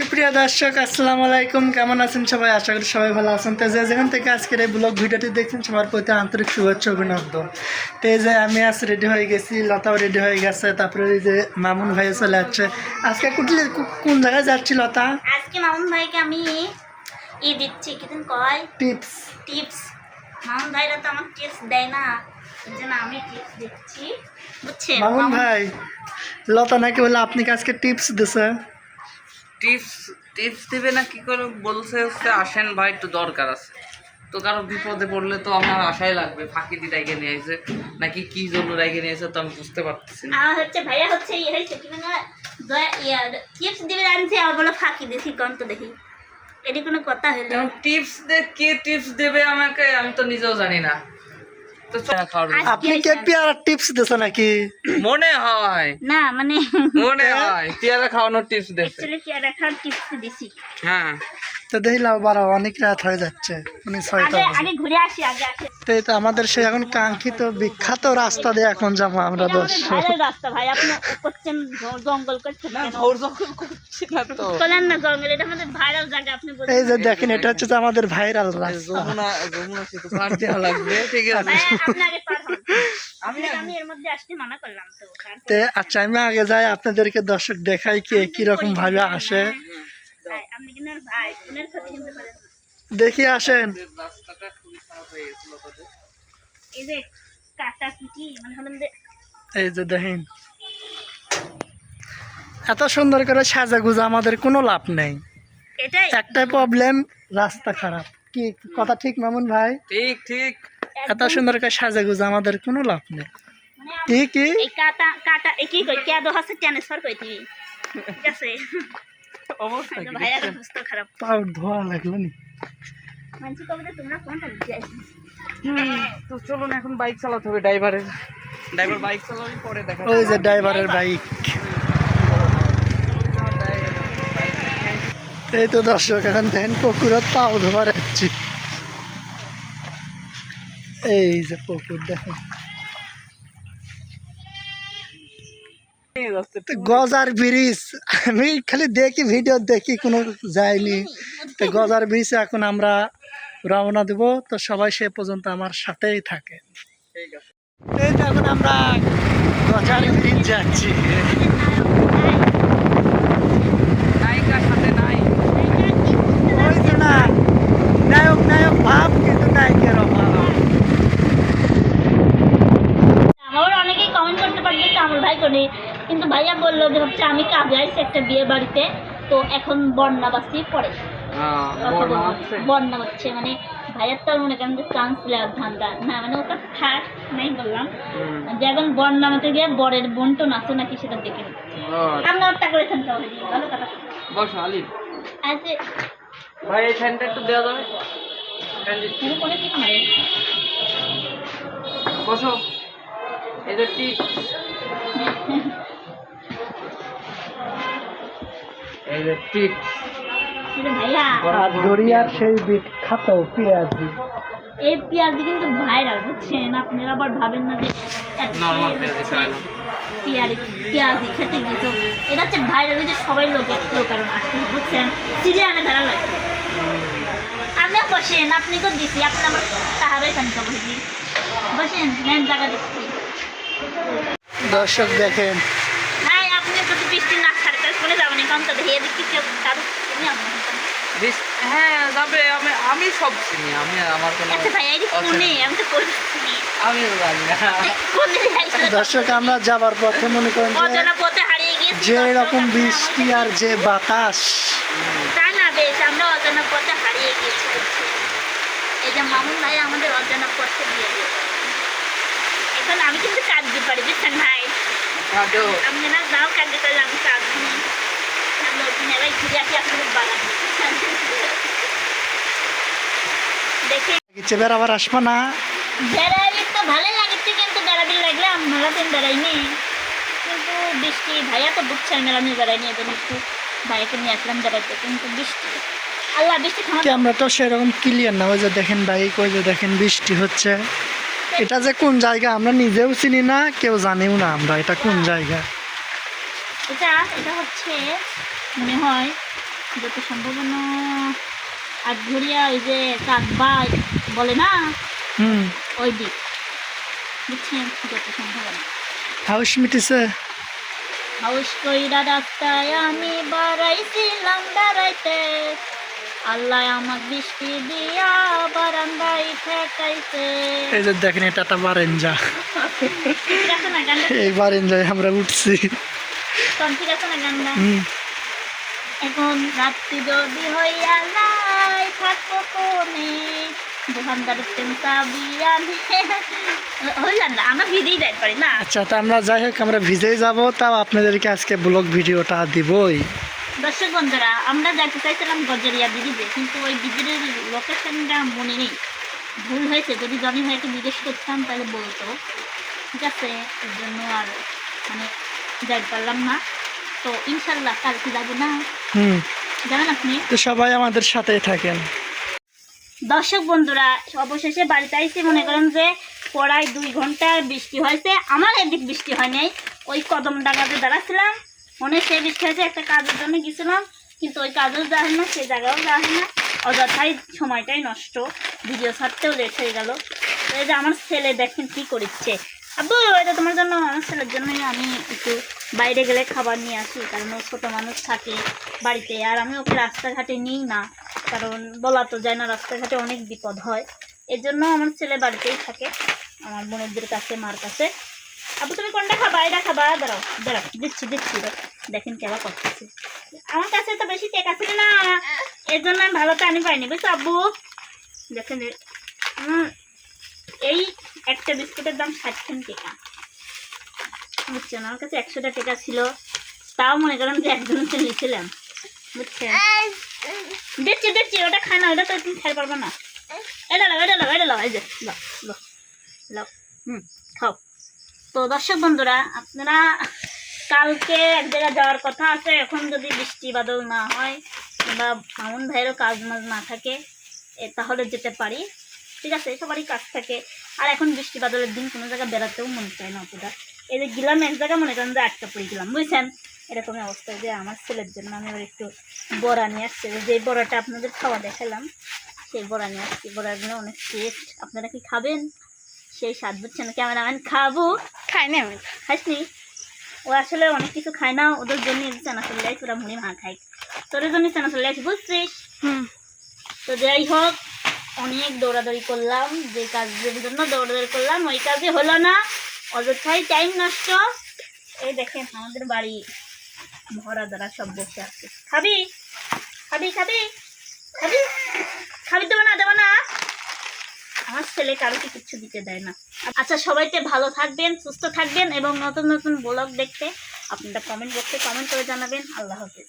সুপ্রিয় দর্শক আসসালামু আলাইকুম। কেমন আছেন সবাই? আশা করি সবাই ভালো আছেন। তো যে যেখান থেকে আজকের এই ব্লগ ভিডিওটি দেখছেন সবার প্রতি আন্তরিক শুভেচ্ছা অভিনন্দন। তো এই যে আমি আজ রেডি হয়ে গেছি লতাও রেডি হয়ে গেছে তারপরে এই যে মামুন ভাই চলে যাচ্ছে। আজকে কুটলি কোন জায়গায় যাচ্ছি লতা? আজকে মামুন ভাইকে আমি ই দিচ্ছি কিদিন কয়? টিপস। টিপস। মামুন ভাইরা তো আমার টিপস দেয় না আমি টিপস দিচ্ছি। বুঝছে মামুন ভাই লতা নাকি বলে আপনি আজকে টিপস দিছে টিপস টিপস দিবে না কি করে? বলছে হচ্ছে আসেন ভাই একটু দরকার আছে। তো কারও বিপদে পড়লে তো আমার আশাই লাগবে। ফাঁকি দিয়ে রেখে নিয়ে এসে নাকি কি জন্য রেখে নিয়ে এসে তো আমি বুঝতে পারতেছি না। আর হচ্ছে ভাইয়া হচ্ছে ইয়ে হয়েছে কি মানে টিপস দিবে আনছে আর বলে ফাঁকি দেখি কোন তো দেখি। এটি কোনো কথা হইল টিপস দে কে টিপস দেবে আমাকে আমি তো নিজেও জানি না। আপনি কে পেয়ারা টিপস দিছে নাকি? মনে হয়। না মানে মনে হয়? পেয়ারা খাওয়ানোর টিপস দেবে পেয়ারা খাওয়ার টিপস দিছি। হ্যাঁ। তো দেখিলাম বারো অনেক রাত হয়ে যাচ্ছে মানে ছয়টা আগে বাজে। আগে ঘুরে আসি আগে আসি। তো এই আমাদের সেই এখন কাঙ্ক্ষিত বিখ্যাত রাস্তা দিয়ে এখন যাব আমরা দর্শক। ভাইরাল রাস্তা ভাই আপনি করছেন জ- জঙ্গল করছেন না কেন? ভোর যখন করছি না তো। চলেন না জঙ্গল এটা আমাদের ভাইরাল জায়গা আপনি বলুন। এই যে দেখেন এটা হচ্ছে যে আমাদের ভাইরাল রাস্তা। যমুনা যমুনা সেতু পার দেওয়া লাগবে ঠিক আছে। ভাই, আপনি আগে পার হন। আমি আমি এর মধ্যে আসতে মানা করলাম তো আচ্ছা আমি আগে যাই আপনাদেরকে দর্শক দেখাই কি কীরকম ভাবে আসে। দেখি আসেন। রাস্তাটা খুবই খারাপ হয়ে গেছিল তাদের এই যে কাটা কুটি মানে এই যে দেখেন। এত সুন্দর করে সাজা গুজা আমাদের কোনো লাভ নেই। এটাই। একটাই প্রবলেম রাস্তা খারাপ। কি কথা ঠিক মামুন ভাই? ঠিক ঠিক। এত সুন্দর করে সাজা গুজা আমাদের কোনো লাভ নেই। মানে কি কি? কাটা কাটা কি কই? কেদো হাসে ট্রান্সফার কইতি? ঠিক আছে। অবশ্যই তো ভাইয়া সুস্থ খারাপ। পাও ধোয়া লাগল নি। মানছি কবে যে তোমরা কোনটা দিতে তো চলুন এখন বাইক চালাতে হবে ড্রাইভারের। ড্রাইভার বাইক চালানোর পরে দেখা ওই যে ড্রাইভারের বাইক। এই তো দর্শক এখন দেখেন পুকুরের পাও ধোয়া রাখছি এই যে পুকুর দেখেন গজার ব্রিজ। আমি খালি দেখি ভিডিও দেখি কোনো যায়নি। তো গজার ব্রিজে এখন আমরা রওনা দেব। তো সবাই সে পর্যন্ত আমার সাথেই থাকে। এই তো এখন আমরা গজার ব্রিজ যাচ্ছি। নায়িকার সাথে নাই ওই তো না। নায়ক নায়ক ভাব কিন্তু নায়কের অভাব। আমার অনেকেই কমেন্ট করতে পারবে কামল ভাই কিন্তু ভাইয়া বলল যে হচ্ছে আমি কাজে আইছি একটা বিয়ে বাড়িতে তো এখন বন্যা বাসি পড়ে। বন্যা হচ্ছে? মানে ভাইয়ার তো মনে করেন যে চান্স ধান্দা। না মানে ওটা থাক নাই বললাম। যে এখন বন্যা মতে গিয়ে বরের বোন তো নাচে নাকি সেটা দেখে আপনার কেমন ভালো কথা। বস আচ্ছা। ভাই এই ফ্যানটা একটু দেওয়া যাবে? বসো। এই যে এই যে টিপ কিন্তু ভাইয়া সেই বিখ্যাত পেঁয়াজি। এই পেঁয়াজি কিন্তু ভাইরাল বুঝছেন? আপনারা আবার ভাবেন না যে পেঁয়াজি পেঁয়াজি খেতে গিয়েছো এটা হচ্ছে ভাইরাল যে সবাই লোকে লোক কারণ আসছে বুঝছেন সিরিয়ালে ধরা লাগে। আমিও বসেন আপনি তো দিছি? আপনি আমার তাহারে বসেন নেন জায়গা দিচ্ছি দর্শক দেখেন। নাই আপনি যদি বৃষ্টি না দেখে কারও আপনার হ্যাঁ যাবে আমি আমি সব চিনি আমি আমার কোনো আচ্ছা ভাই এই কোনে আমি তো কোনে চিনি। আমি জানি না। দর্শক আমরা যাবার পথে মনে করেন অজানা পথে হারিয়ে গিয়েছি যে রকম বৃষ্টি আর যে বাতাস। তা না বেশ আমরা অজানা পথে হারিয়ে এই যে মামুন ভাই আমাদের অজানা পথে দিয়ে দিয়েছে এখন আমি কিন্তু কাঁদতে পারি বুঝছেন ভাই? কাঁদো। আপনি না যাও কাঁদতে পারি আমি কাঁদবি। দেখে। বেড়াবার আসব না। বেড়াবি তো লাগছে কিন্তু বেড়াবি লাগলে আমি মেলা দিন বেড়াইনি কিন্তু বৃষ্টি ভাইয়া তো বুঝছে আমি মেলা নিয়ে বেড়াইনি একটু। নিয়ে আসলাম কিন্তু বৃষ্টি। আল্লাহ বৃষ্টি আমরা তো সেরকম ক্লিয়ার না ওই যে দেখেন বাইক ওই যে দেখেন বৃষ্টি হচ্ছে। এটা যে কোন জায়গা আমরা নিজেও চিনি না কেউ জানিও না আমরা এটা কোন জায়গা? এটা এটা হচ্ছে মনে হয় যত সম্ভাবনা আটঘরিয়া ওই যে কাকবা বলে না? হুম। ওই দিক। বুঝছেন? যত সম্ভাবনা হাউস মিটিছে। হাউস কইরা রাস্তায় আমি বাড়াইছিলাম দাঁড়াইতে। আল্লাহ আমার বৃষ্টি দিয়া বারান্দায় ঠেকাইছে। এই যে দেখেন এটা একটা বারেঞ্জা। এই বারেঞ্জায় আমরা উঠছি। গানটা? এখন রাত্রি যদি হইয়া যায় থাকব কোনে আচ্ছা তা আমরা যাই হোক আমরা ভিজেই যাব। তাও আপনাদেরকে আজকে ব্লগ ভিডিওটা দিবই। দর্শক বন্ধুরা আমরা যাইতে চাইছিলাম গজরিয়া দিদিতে কিন্তু ওই দিদির লোকেশনটা মনে নেই। ভুল হয়েছে যদি জনি ভাইকে জিজ্ঞেস করতাম তাহলে বলতো। ঠিক আছে এর জন্য আর মানে পারলাম না। তো ইনশাল্লাহ কালকে যাব না। হুম। জানেন আপনি? তো সবাই আমাদের সাথেই থাকেন। দর্শক বন্ধুরা অবশেষে বাড়িতে আইসি মনে করেন যে পড়ায় দুই ঘণ্টা বৃষ্টি হয়েছে আমার এদিক বৃষ্টি হয় নাই। ওই কদম ডাঙাতে দাঁড়াচ্ছিলাম মনে সে বৃষ্টি হয়েছে একটা কাজের জন্য গেছিলাম কিন্তু ওই কাজেও যাওয়া হয় না সেই জায়গাও যাওয়া হয় না। অযথাই সময়টাই নষ্ট ভিডিও ছাড়তেও লেট হয়ে গেল। এই যে আমার ছেলে দেখেন কি করছে আব্বু, এটা তোমার জন্য আমার ছেলের জন্যই আমি একটু বাইরে গেলে খাবার নিয়ে আসি, কারণ ও ছোটো মানুষ থাকে বাড়িতে, আর আমি ওকে রাস্তাঘাটে নিই না? কারণ বলা তো যায় না, রাস্তাঘাটে অনেক বিপদ হয়। এর জন্য আমার ছেলে বাড়িতেই থাকে, আমার বোনদের কাছে, মার কাছে। আবু তুমি কোনটা খাবা? এটা খাবা, দাঁড়াও দাঁড়াও, দিচ্ছি দিচ্ছি। দেখেন কেবা করতেছে। আমার কাছে তো বেশি টেকা ছিল না। এর জন্য আমি ভালো টানি পাইনি, বুঝছ আব্বু? দেখেন এই একটা বিস্কুটের দাম ষাট খান টাকা। বুঝছেন আমার কাছে একশোটা টাকা ছিল। তাও মনে করেন যে একজনকে নিয়েছিলাম। বুঝছেন? দিচ্ছি দিচ্ছি ওটা খায় না, ওটা তো তুমি খেতে পারবে না। এটা লাও এটা লাও এটা এই যে হুম তো দর্শক বন্ধুরা, আপনারা কালকে এক জায়গায় যাওয়ার কথা আছে। এখন যদি বৃষ্টি বাদল না হয় কিংবা মামুন ভাইয়েরও কাজ মাজ না থাকে তাহলে যেতে পারি। ঠিক আছে, সবারই কাজ থাকে। আর এখন বৃষ্টি বাদলের দিন কোনো জায়গায় বেড়াতেও মন চায় না অতটা। এই যে গেলাম এক জায়গায় মনে করেন যে আটটা পড়ে গেলাম বুঝছেন? এরকমই অবস্থা। যে আমার ছেলের জন্য আমি আবার একটু বড়া নিয়ে আসছি। যে বড়াটা আপনাদের খাওয়া দেখালাম সেই বড়া নিয়ে আসছি। বড়াগুলো অনেক টেস্ট আপনারা কি খাবেন? সেই স্বাদ বুঝছেন? ক্যামেরাম্যান খাব। খাই না আমি। খাইসনি? ও আসলে অনেক কিছু খায় না ওদের জন্য চানা চলে যায় তোরা মুড়ি মা খাই তোর জন্য চানা চলে আসি বুঝছিস? হুম। তো যাই হোক অনেক দৌড়াদৌড়ি করলাম, যে কাজের জন্য দৌড়াদৌড়ি করলাম, ওই কাজে হলো না। অযথাই টাইম নষ্ট। এই দেখেন আমাদের বাড়ি ভরা দ্বারা সব বসে আছে। খাবি? খাবি খাবি? খাবি? খাবি দেবো না দেবো না। আমার ছেলে কারোকে কিচ্ছু দিতে দেয় না। আচ্ছা সবাইতে ভালো থাকবেন, সুস্থ থাকবেন এবং নতুন নতুন ব্লগ দেখতে আপনারা কমেন্ট বক্সে কমেন্ট করে জানাবেন। আল্লাহ হাফিজ।